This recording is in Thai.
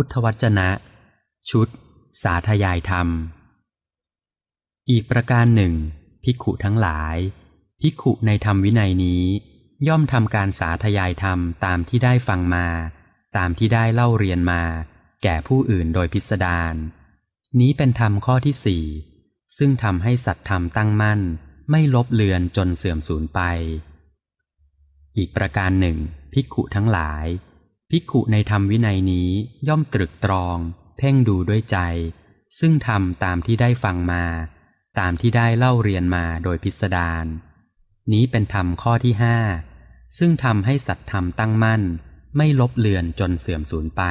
พุทธวจนะ ชุด สาธยายธรรม อีกประการหนึ่ง ภิกขุทั้งหลาย ภิกขุในธรรมวินัยนี้ ย่อมทำการสาธยายธรรมตามที่ได้ฟังมา ตามที่ได้เล่าเรียนมา แก่ผู้อื่นโดยพิสดารนี้เป็นธรรมข้อที่สี่ซึ่งทำให้สัตธรรมตั้งมั่น ไม่ลบเลือนจนเสื่อมสูญไป อีกประการหนึ่ง ภิกขุทั้งหลาย ภิกขุในธรรมวินัยนี้ย่อมตรึกตรอง เพ่งดูด้วยใจ ซึ่งทำตามที่ได้ฟังมา ตามที่ได้เล่าเรียนมาโดยพิสดารนี้เป็นธรรมข้อที่ห้าซึ่งทำให้สัตธรรมตั้งมั่น ไม่ลบเลือนจนเสื่อมสูญไป